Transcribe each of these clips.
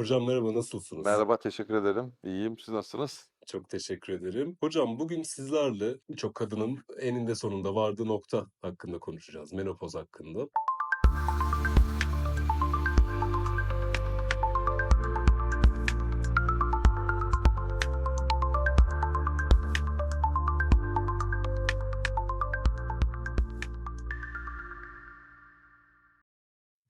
Hocam merhaba, nasılsınız? Merhaba, teşekkür ederim. İyiyim. Siz nasılsınız? Çok teşekkür ederim. Hocam bugün sizlerle birçok kadının eninde sonunda vardığı nokta hakkında konuşacağız. Menopoz hakkında.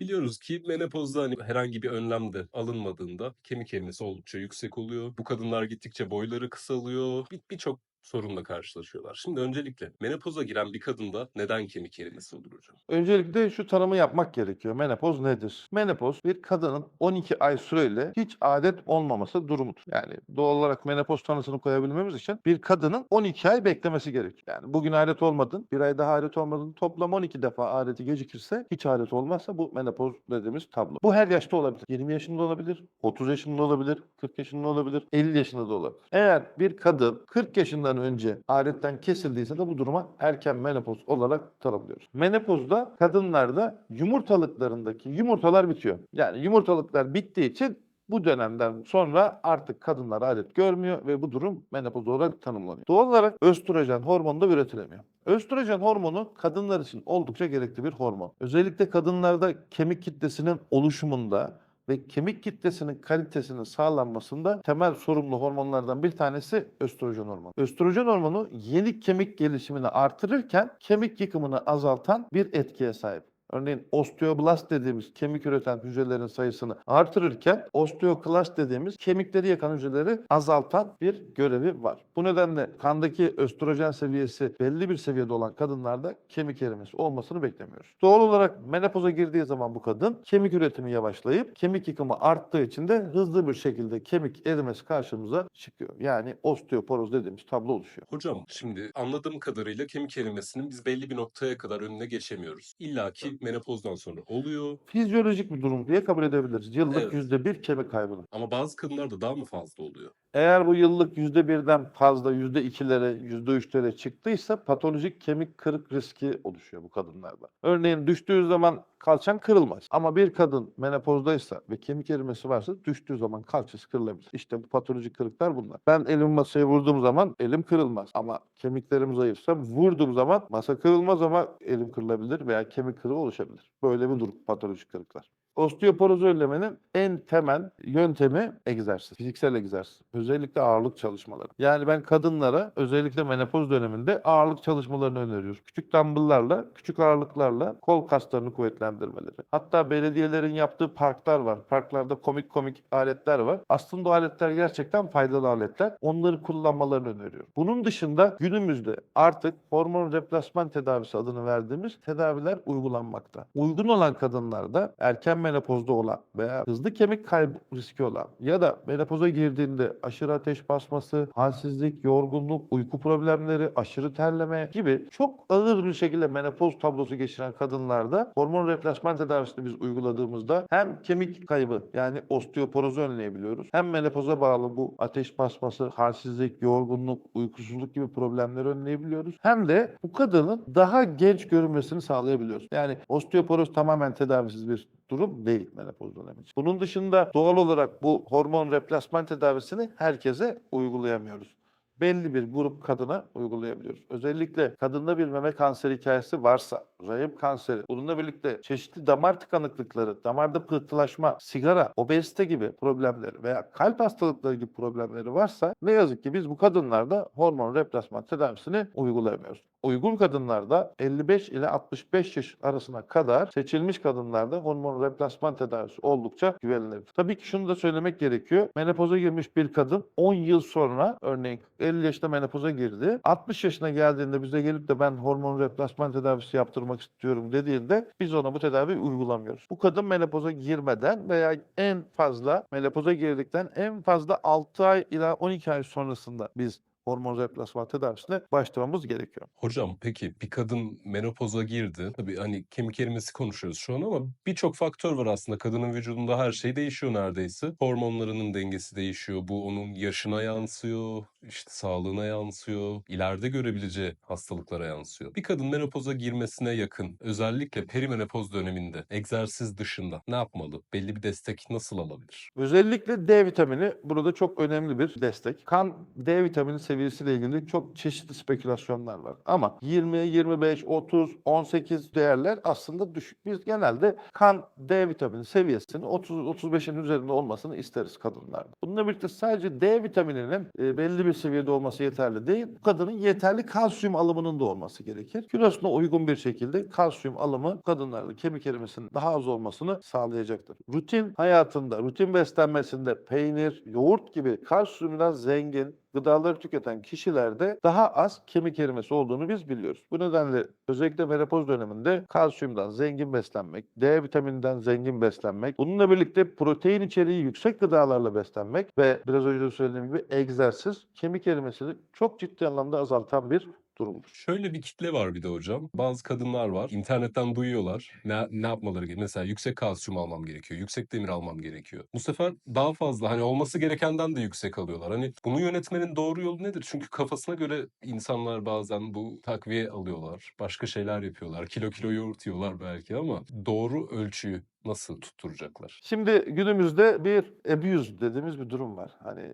Biliyoruz ki menopozda hani herhangi bir önlem de alınmadığında kemik erimesi oldukça yüksek oluyor. Bu kadınlar gittikçe boyları kısalıyor. Bir- Birçok sorunla karşılaşıyorlar. Şimdi öncelikle menopoza giren bir kadında neden kemik erimesi olur hocam? Öncelikle şu tanımı yapmak gerekiyor. Menopoz nedir? Menopoz bir kadının 12 ay süreyle hiç adet olmaması durumudur. Yani doğal olarak menopoz tanısını koyabilmemiz için bir kadının 12 ay beklemesi gerekiyor. Yani bugün adet olmadın, bir ay daha adet olmadın, toplam 12 defa adeti gecikirse, hiç adet olmazsa bu menopoz dediğimiz tablo. Bu her yaşta olabilir. 20 yaşında olabilir, 30 yaşında olabilir, 40 yaşında olabilir, 50 yaşında da olabilir. Eğer bir kadın 40 yaşından önce adetten kesildiyse de bu duruma erken menopoz olarak tanımlıyoruz. Menopozda kadınlarda yumurtalıklarındaki yumurtalar bitiyor. Yani yumurtalıklar bittiği için bu dönemden sonra artık kadınlar adet görmüyor ve bu durum menopoz olarak tanımlanıyor. Doğal olarak östrojen hormonu da üretilemiyor. Östrojen hormonu kadınlar için oldukça gerekli bir hormon. Özellikle kadınlarda kemik kitlesinin oluşumunda ve kemik kitlesinin kalitesinin sağlanmasında temel sorumlu hormonlardan bir tanesi östrojen hormonu. Östrojen hormonu yeni kemik gelişimini artırırken kemik yıkımını azaltan bir etkiye sahip. Örneğin osteoblast dediğimiz kemik üreten hücrelerin sayısını artırırken osteoklast dediğimiz kemikleri yakan hücreleri azaltan bir görevi var. Bu nedenle kandaki östrojen seviyesi belli bir seviyede olan kadınlarda kemik erimesi olmasını beklemiyoruz. Doğal olarak menopoza girdiği zaman bu kadın kemik üretimi yavaşlayıp kemik yıkımı arttığı için de hızlı bir şekilde kemik erimesi karşımıza çıkıyor. Yani osteoporoz dediğimiz tablo oluşuyor. Hocam şimdi anladığım kadarıyla kemik erimesinin biz belli bir noktaya kadar önüne geçemiyoruz. İlla ki menopozdan sonra oluyor Fizyolojik bir durum diye kabul edebiliriz. Yıllık Evet. yüzde bir kemik kaybını. ama bazı kadınlarda daha mı fazla oluyor? Eğer bu yıllık yüzde birden fazla yüzde ikilere, yüzde üçlere çıktıysa patolojik kemik kırık riski oluşuyor bu kadınlarda. Örneğin düştüğü zaman kalçan kırılmaz. Ama bir kadın menopozdaysa ve kemik erimesi varsa düştüğü zaman kalçası kırılabilir. İşte bu patolojik kırıklar bunlar. Ben elimi masaya vurduğum zaman elim kırılmaz. Ama kemiklerim zayıfsa vurduğum zaman masa kırılmaz ama elim kırılabilir veya kemik kırığı oluşabilir. Böyle bir durum patolojik kırıklar. Osteoporozu önlemenin en temel yöntemi egzersiz, fiziksel egzersiz. Özellikle ağırlık çalışmaları. Yani ben kadınlara özellikle menopoz döneminde ağırlık çalışmalarını öneriyoruz. Küçük dumbbell'larla, küçük ağırlıklarla kol kaslarını kuvvetlendirmeleri. Hatta belediyelerin yaptığı parklar var. Parklarda komik komik aletler var. Aslında o aletler gerçekten faydalı aletler. Onları kullanmalarını öneriyorum. Bunun dışında günümüzde artık hormon replasman tedavisi adını verdiğimiz tedaviler uygulanmakta. Uygun olan kadınlarda erken menopozda olan veya hızlı kemik kaybı riski olan ya da menopoza girdiğinde aşırı ateş basması, halsizlik, yorgunluk, uyku problemleri, aşırı terleme gibi çok ağır bir şekilde menopoz tablosu geçiren kadınlarda hormon replasman tedavisini biz uyguladığımızda hem kemik kaybı yani osteoporozu önleyebiliyoruz hem menopoza bağlı bu ateş basması, halsizlik, yorgunluk, uykusuzluk gibi problemleri önleyebiliyoruz. Hem de bu kadının daha genç görünmesini sağlayabiliyoruz. Yani osteoporoz tamamen tedavisiz bir durum değil menopoz dönemi için. Bunun dışında doğal olarak bu hormon replasman tedavisini herkese uygulayamıyoruz. Belli bir grup kadına uygulayabiliyoruz. Özellikle kadında bir meme kanseri hikayesi varsa, rahim kanseri, bununla birlikte çeşitli damar tıkanıklıkları, damarda pıhtılaşma, sigara, obezite gibi problemleri veya kalp hastalıkları gibi problemleri varsa ne yazık ki biz bu kadınlarda hormon replasman tedavisini uygulayamıyoruz. Uygun kadınlarda 55 ile 65 yaş arasına kadar seçilmiş kadınlarda hormon replasman tedavisi oldukça güvenilir. Tabii ki şunu da söylemek gerekiyor. Menopoza girmiş bir kadın 10 yıl sonra örneğin 50 yaşında menopoza girdi. 60 yaşına geldiğinde bize gelip de ben hormon replasman tedavisi yaptırmak istiyorum dediğinde biz ona bu tedaviyi uygulamıyoruz. Bu kadın menopoza girmeden veya en fazla menopoza girdikten en fazla 6 ay ila 12 ay sonrasında biz hormon replasman tedavisine başlamamız gerekiyor. Hocam peki bir kadın menopoza girdi. Tabii hani kemik erimesi konuşuyoruz şu an ama birçok faktör var aslında. Kadının vücudunda her şey değişiyor neredeyse. Hormonlarının dengesi değişiyor. Bu onun yaşına yansıyor. işte sağlığına yansıyor, ileride görebileceği hastalıklara yansıyor. Bir kadın menopoza girmesine yakın, özellikle perimenopoz döneminde egzersiz dışında ne yapmalı? Belli bir destek nasıl alabilir? Özellikle D vitamini burada çok önemli bir destek. Kan D vitamini seviyesiyle ilgili çok çeşitli spekülasyonlar var. Ama 20, 25, 30, 18 değerler aslında düşük. Biz genelde kan D vitamini seviyesinin 30-35'in üzerinde olmasını isteriz kadınlarda. Bununla birlikte sadece D vitamininin e, belli bir seviyede olması yeterli değil. Bu kadının yeterli kalsiyum alımının da olması gerekir. Kilosuna uygun bir şekilde kalsiyum alımı kadınlarda kemik erimesinin daha az olmasını sağlayacaktır. Rutin hayatında, rutin beslenmesinde peynir, yoğurt gibi kalsiyumdan zengin gıdaları tüketen kişilerde daha az kemik erimesi olduğunu biz biliyoruz. Bu nedenle özellikle menopoz döneminde kalsiyumdan zengin beslenmek, D vitamininden zengin beslenmek, bununla birlikte protein içeriği yüksek gıdalarla beslenmek ve biraz önce de söylediğim gibi egzersiz kemik erimesini çok ciddi anlamda azaltan bir durumdur. Şöyle bir kitle var bir de hocam. Bazı kadınlar var. internetten duyuyorlar. Ne, ne yapmaları gerekiyor? Mesela yüksek kalsiyum almam gerekiyor. Yüksek demir almam gerekiyor. Bu sefer daha fazla hani olması gerekenden de yüksek alıyorlar. Hani bunu yönetmenin doğru yolu nedir? Çünkü kafasına göre insanlar bazen bu takviye alıyorlar. Başka şeyler yapıyorlar. Kilo kilo yoğurt yiyorlar belki ama doğru ölçüyü nasıl tutturacaklar? Şimdi günümüzde bir abuse dediğimiz bir durum var. Hani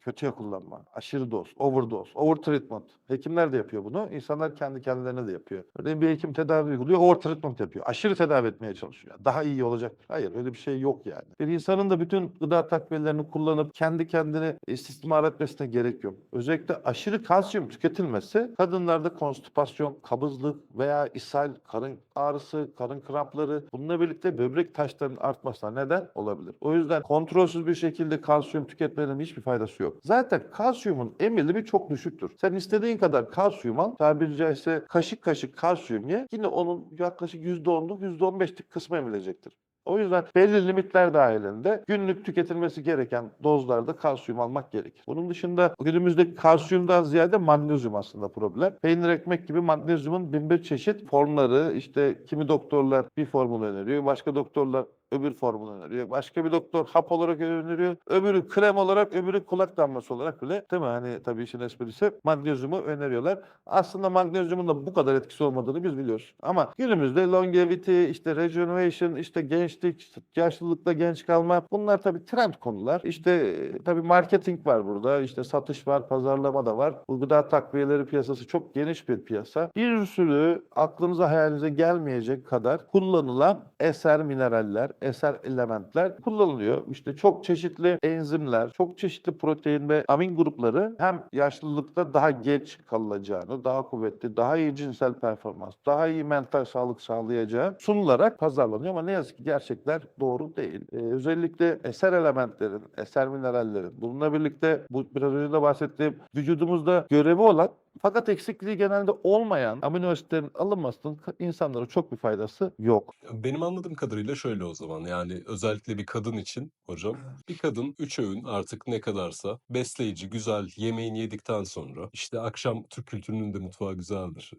kötüye kullanma, aşırı doz, overdose, overtreatment. Hekimler de yapıyor bunu. İnsanlar kendi kendilerine de yapıyor. Örneğin bir hekim tedavi uyguluyor, overtreatment yapıyor. Aşırı tedavi etmeye çalışıyor. Daha iyi olacak. Hayır öyle bir şey yok yani. Bir insanın da bütün gıda takviyelerini kullanıp kendi kendine istismar etmesine gerek yok. Özellikle aşırı kalsiyum tüketilmesi kadınlarda konstipasyon, kabızlık veya ishal, karın ağrısı, karın krampları bununla birlikte böbrek taşlarının artmasına neden olabilir. O yüzden kontrolsüz bir şekilde kalsiyum tüketmenin hiçbir faydası yok. Zaten kalsiyumun emilimi çok düşüktür. Sen istediğin kadar kalsiyum al, tabiri caizse kaşık kaşık kalsiyum ye, yine onun yaklaşık %10'luk %15'lik kısmı emilecektir. O yüzden belli limitler dahilinde günlük tüketilmesi gereken dozlarda kalsiyum almak gerekir. Bunun dışında günümüzde kalsiyumdan ziyade magnezyum aslında problem. Peynir ekmek gibi magnezyumun bin bir çeşit formları işte kimi doktorlar bir formül öneriyor, başka doktorlar öbür formunu öneriyor. Başka bir doktor hap olarak öneriyor. Öbürü krem olarak, öbürü kulak damlası olarak bile değil mi? Hani tabii işin esprisi magnezyumu öneriyorlar. Aslında magnezyumun da bu kadar etkisi olmadığını biz biliyoruz. Ama günümüzde longevity, işte regeneration, işte gençlik, yaşlılıkta genç kalma bunlar tabii trend konular. İşte e, tabii marketing var burada. İşte satış var, pazarlama da var. Bu gıda takviyeleri piyasası çok geniş bir piyasa. Bir sürü aklınıza hayalinize gelmeyecek kadar kullanılan eser mineraller, eser elementler kullanılıyor. İşte çok çeşitli enzimler, çok çeşitli protein ve amin grupları hem yaşlılıkta daha geç kalacağını, daha kuvvetli, daha iyi cinsel performans, daha iyi mental sağlık sağlayacağı sunularak pazarlanıyor ama ne yazık ki gerçekler doğru değil. Ee, özellikle eser elementlerin, eser minerallerin bununla birlikte bu biraz önce de bahsettiğim vücudumuzda görevi olan fakat eksikliği genelde olmayan amino asitlerin alınmasının insanlara çok bir faydası yok. Benim anladığım kadarıyla şöyle o zaman yani özellikle bir kadın için hocam bir kadın 3 öğün artık ne kadarsa besleyici güzel yemeğini yedikten sonra işte akşam Türk kültürünün de mutfağı güzeldir.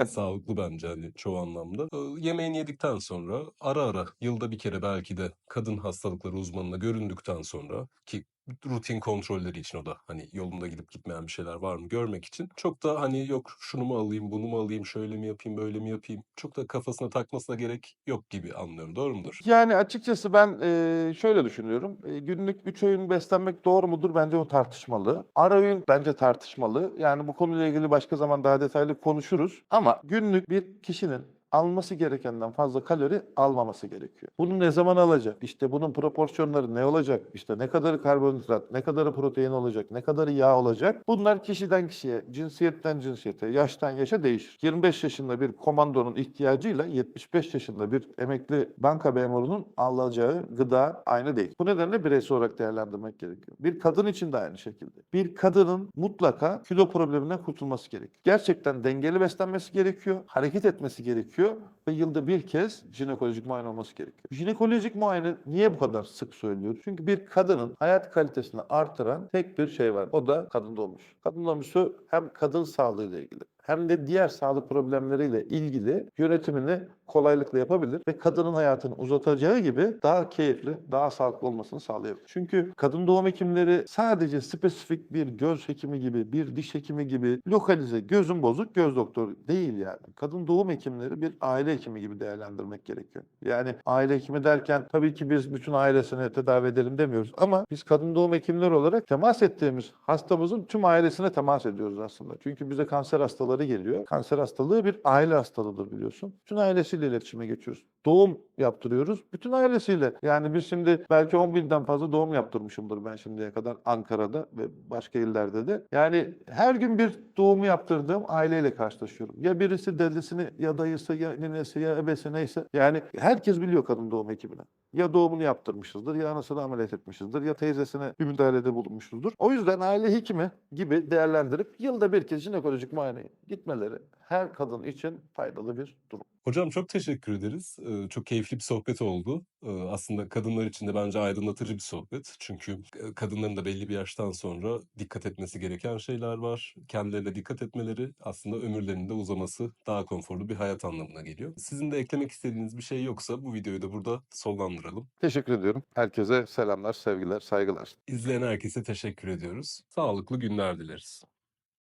Ee, sağlıklı bence hani çoğu anlamda. Ee, yemeğini yedikten sonra ara ara yılda bir kere belki de kadın hastalıkları uzmanına göründükten sonra ki rutin kontrolleri için o da hani yolunda gidip gitmeyen bir şeyler var mı görmek için çok da hani yok şunu mu alayım bunu mu alayım şöyle mi yapayım böyle mi yapayım çok da kafasına takmasına gerek yok gibi anlıyorum doğru mudur? Yani açıkçası ben eee, şöyle düşünüyorum. Eee, günlük 3 öğün beslenmek doğru mudur? Bence o tartışmalı. Ara öğün bence tartışmalı. Yani bu konuyla ilgili başka zaman daha detaylı konuşuruz. Ama günlük bir kişinin alması gerekenden fazla kalori almaması gerekiyor. Bunu ne zaman alacak? İşte bunun proporsiyonları ne olacak? İşte ne kadarı karbonhidrat, ne kadarı protein olacak, ne kadarı yağ olacak? Bunlar kişiden kişiye, cinsiyetten cinsiyete, yaştan yaşa değişir. 25 yaşında bir komandonun ihtiyacıyla 75 yaşında bir emekli banka memurunun alacağı gıda aynı değil. Bu nedenle bireysel olarak değerlendirmek gerekiyor. Bir kadın için de aynı şekilde. Bir kadının mutlaka kilo probleminden kurtulması gerekiyor. Gerçekten dengeli beslenmesi gerekiyor, hareket etmesi gerekiyor gerekiyor ve yılda bir kez jinekolojik muayene olması gerekiyor. Jinekolojik muayene niye bu kadar sık söylüyoruz? Çünkü bir kadının hayat kalitesini artıran tek bir şey var. O da kadın doğmuş. Kadın doğmuşu hem kadın sağlığıyla ilgili hem de diğer sağlık problemleriyle ilgili yönetimini kolaylıkla yapabilir ve kadının hayatını uzatacağı gibi daha keyifli, daha sağlıklı olmasını sağlayabilir. Çünkü kadın doğum hekimleri sadece spesifik bir göz hekimi gibi, bir diş hekimi gibi lokalize, gözün bozuk göz doktoru değil yani. Kadın doğum hekimleri bir aile hekimi gibi değerlendirmek gerekiyor. Yani aile hekimi derken tabii ki biz bütün ailesini tedavi edelim demiyoruz ama biz kadın doğum hekimleri olarak temas ettiğimiz hastamızın tüm ailesine temas ediyoruz aslında. Çünkü bize kanser hastaları geliyor. Kanser hastalığı bir aile hastalığıdır biliyorsun. Bütün ailesiyle iletişime geçiyoruz. Doğum yaptırıyoruz. Bütün ailesiyle. Yani biz şimdi belki 10 binden fazla doğum yaptırmışımdır ben şimdiye kadar Ankara'da ve başka illerde de. Yani her gün bir doğumu yaptırdığım aileyle karşılaşıyorum. Ya birisi dedesini ya dayısı ya ninesi ya ebesi neyse. Yani herkes biliyor kadın doğum hekimine. Ya doğumunu yaptırmışızdır ya anasını ameliyat etmişizdir ya teyzesine bir müdahalede bulunmuşuzdur. O yüzden aile hekimi gibi değerlendirip yılda bir kez jinekolojik muayeneye gitmeleri her kadın için faydalı bir durum. Hocam çok teşekkür ederiz. Eee, çok keyifli bir sohbet oldu. Eee, aslında kadınlar için de bence aydınlatıcı bir sohbet. Çünkü, eee, kadınların da belli bir yaştan sonra dikkat etmesi gereken şeyler var. Kendilerine dikkat etmeleri aslında ömürlerinin de uzaması, daha konforlu bir hayat anlamına geliyor. Sizin de eklemek istediğiniz bir şey yoksa bu videoyu da burada sonlandıralım. Teşekkür ediyorum. Herkese selamlar, sevgiler, saygılar. İzleyen herkese teşekkür ediyoruz. Sağlıklı günler dileriz.